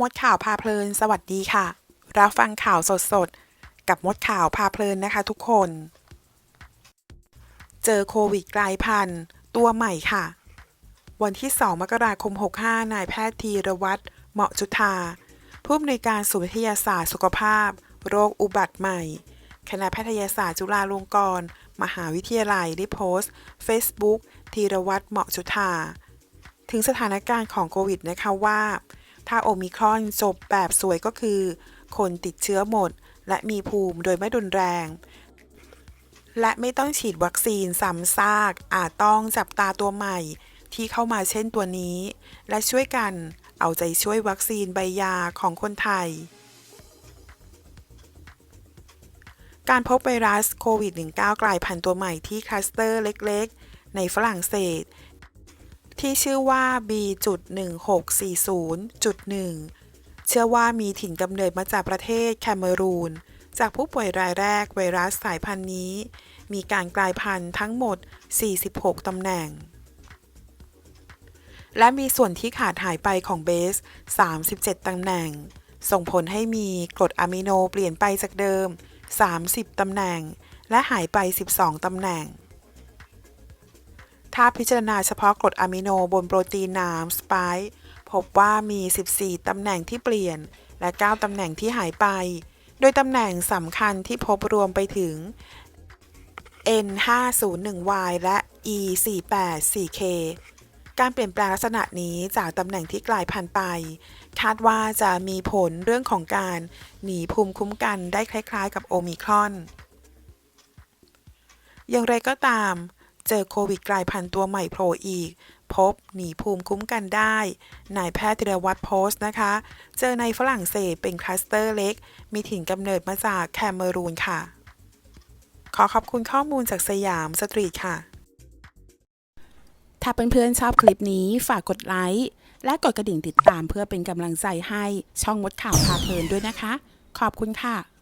มดข่าวพาเพลิน สวัสดีค่ะ รับฟังข่าวสดๆ กับมดข่าวพาเพลินนะคะทุกคน เจอโควิดกลายพันธุ์ตัวใหม่ค่ะ วันที่ 2 มกราคม 65 นายแพทย์ธีรวัตรเหมาะจุธาผู้อำนวยการศูนย์วิทยาศาสตร์สุขภาพ โรคอุบัติใหม่ คณะแพทยศาสตร์จุฬาลงกรณ์มหาวิทยาลัยได้โพสต์ Facebook ธีรวัตรเหมาะจุธาถึงสถานการณ์ของโควิดนะคะว่า ถ้าโอมิครอนจบแบบสวยก็คือ คนติดเชื้อหมด และมีภูมิโดยไม่รุนแรง และไม่ต้องฉีดวัคซีนซ้ำซาก อาจต้องจับตาตัวใหม่ที่เข้ามาเช่นตัวนี้ และช่วยกันเอาใจช่วยวัคซีนใบยาของคนไทย การพบไวรัสโควิด -19 กลายพันธุ์ตัวใหม่ที่คลัสเตอร์เล็กๆ ในฝรั่งเศส ที่ชื่อว่า B.1640.1 เชื่อว่ามีถิ่นกำเนิดมาจากประเทศแคเมรูน จากผู้ป่วยรายแรกไวรัสสายพันธุ์นี้ มีการกลายพันธุ์ทั้งหมด 46 ตำแหน่ง และมีส่วนที่ขาดหายไปของเบส 37 ตำแหน่ง ส่งผลให้มีกรดอะมิโนเปลี่ยนไปจากเดิม 30 ตำแหน่ง และหายไป 12 ตำแหน่ง ถ้าพิจารณาเฉพาะกรดอะมิโนบนโปรตีนน้ำสไปค์พบว่ามี 14 ตำแหน่งที่เปลี่ยน และ 9 ตำแหน่งที่หายไป โดยตำแหน่งสำคัญที่พบรวมไปถึง N501Y และ E484K การเปลี่ยนแปลงลักษณะนี้จากตำแหน่งที่กลายพันธุ์ไป คาดว่าจะมีผลเรื่องของการหนีภูมิคุ้มกันได้คล้ายๆ กับโอมิครอน อย่างไรก็ตาม เจอโควิดกลายพันธุ์ตัวใหม่โผล่อีก พบหนีภูมิคุ้มกันได้ นายแพทย์ธีรวัตรโพสต์นะคะ เจอในฝรั่งเศสเป็นคลัสเตอร์เล็ก มีถิ่นกำเนิดมาจากแคเมรูนค่ะ ขอขอบคุณข้อมูลจากสยามสตรีทค่ะ ถ้าเพื่อนๆชอบคลิปนี้ฝากกดไลค์และกดกระดิ่งติดตามเพื่อเป็นกำลังใจให้ช่องมดข่าวพาเพลินด้วยนะคะ ขอบคุณค่ะ